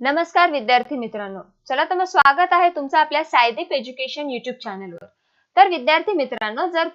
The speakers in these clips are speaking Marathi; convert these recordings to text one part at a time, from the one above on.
नमस्कार विद्यार्थी मित्रांनो. चला तर मग स्वागत आहे तुमचं आपल्या सायदीप एज्युकेशन युट्यूब चॅनलवर तर विद्यार्थी मित्रांनो जर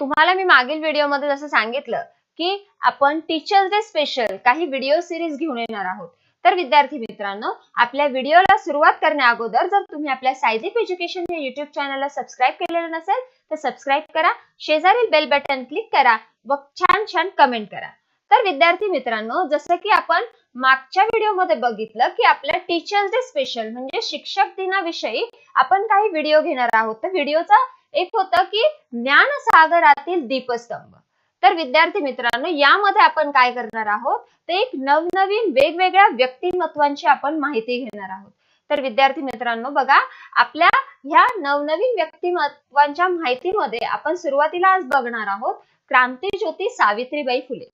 तुम्हाला मी मागील व्हिडिओमध्ये जसं सांगितलं की आपण टीचर्स डे स्पेशल काही व्हिडिओ सिरीज घेऊन येणार आहोत. तर विद्यार्थी मित्रांनो आपल्या व्हिडिओला सुरुवात करण्या अगोदर जर तुम्ही आपल्या सायदीप एज्युकेशन या युट्यूब चॅनलला सबस्क्राईब केलेलं नसेल तर सबस्क्राईब करा. शेजारील बेल बटन क्लिक करा व छान छान कमेंट करा. तर विद्यार्थी मित्रांनो जसं की आपण मागच्या व्हिडिओमध्ये बघितलं की आपल्या टीचर्स डे स्पेशल म्हणजे शिक्षक दिनाविषयी आपण काही व्हिडिओ घेणार आहोत. तर व्हिडिओचा एक होतं की ज्ञान सागरातील दीपस्तंभ. तर विद्यार्थी मित्रांनो यामध्ये आपण काय करणार आहोत? ते एक नवनवीन वेगवेगळ्या व्यक्तिमत्वांची आपण माहिती घेणार आहोत. तर विद्यार्थी मित्रांनो बघा आपल्या ह्या नवनवीन व्यक्तिमत्वांच्या माहितीमध्ये आपण सुरुवातीला आज बघणार आहोत क्रांतीज्योती सावित्रीबाई फुले.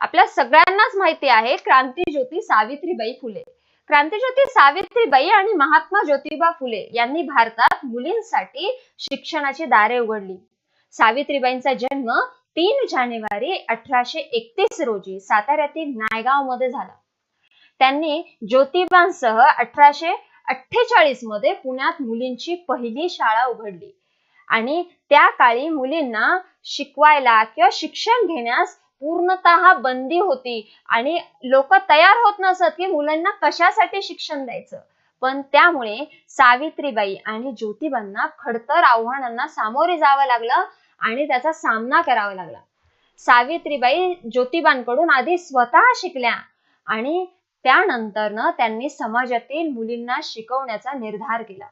आपल्या सगळ्यांनाच माहिती आहे क्रांतीज्योती सावित्रीबाई फुले. क्रांतीज्योती सावित्रीबाई आणि महात्मा ज्योतिबा फुले यांनी भारतात मुलींसाठी शिक्षणाची दारे उघडली. सावित्रीबाईंचा जन्म तीन जानेवारी अठराशे एकतीस रोजी साताऱ्यातील नायगावमध्ये झाला. त्यांनी ज्योतिबांसह अठराशे अठ्ठेचाळीसमध्ये पुण्यात मुलींची पहिली शाळा उघडली. आणि त्या काळी मुलींना शिकवायला किंवा शिक्षण घेण्यास पूर्णतः बंदी होती. आणि लोक तयार होत नसत की मुलांना कशासाठी शिक्षण द्यायचं. पण त्यामुळे सावित्रीबाई आणि ज्योतिबांना खडतर आव्हानांना सामोरे जावं लागलं आणि त्याचा सामना करावा लागला. सावित्रीबाई ज्योतिबांकडून आधी स्वतः शिकल्या आणि त्यानंतर त्यांनी समाजातील मुलींना शिकवण्याचा निर्धार केला.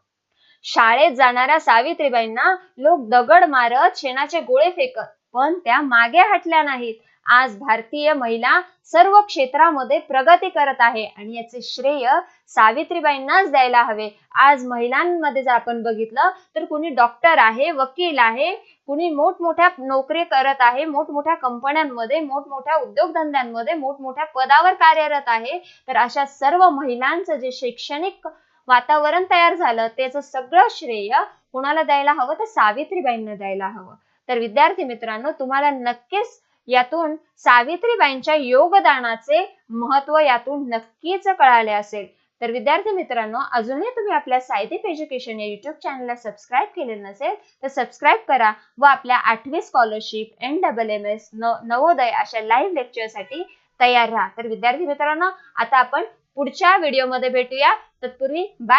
शाळेत जाणाऱ्या सावित्रीबाईंना लोक दगड मारत शेणाचे गोळे फेकत पण त्या मागे हटल्या नाहीत. आज भारतीय महिला सर्व क्षेत्रामध्ये प्रगती करत आहे आणि याचे श्रेय सावित्रीबाईंनाच द्यायला हवे. आज महिलांमध्ये जर आपण बघितलं तर कुणी डॉक्टर आहे वकील आहे कुणी मोठमोठ्या नोकरी करत आहे मोठमोठ्या कंपन्यांमध्ये मोठमोठ्या उद्योगधंद्यांमध्ये मोठमोठ्या पदावर कार्यरत आहे तर अशा सर्व महिलांचं जे शैक्षणिक वातावरण तयार झालं त्याचं सगळं श्रेय कुणाला द्यायला हवं? तर सावित्रीबाईंना द्यायला हवं. तर विद्यार्थी मित्रांनो तुम्हाला नक्कीच यातून सावित्रीबाईंच्या योगदानाचे महत्त्व यातून नक्कीच कळाले असेल. तर विद्यार्थी मित्रांनो अजूनही तुम्ही आपल्या सायदीप एज्युकेशन या युट्यूब चॅनलला सबस्क्राईब केलेलं नसेल तर सबस्क्राईब करा व आपल्या आठवी scholarship N double M S Navodaya अशा लाईव्ह लेक्चरसाठी तयार राहा. तर विद्यार्थी मित्रांनो आता आपण पुढच्या व्हिडिओमध्ये भेटूया. तत्पूर्वी बाय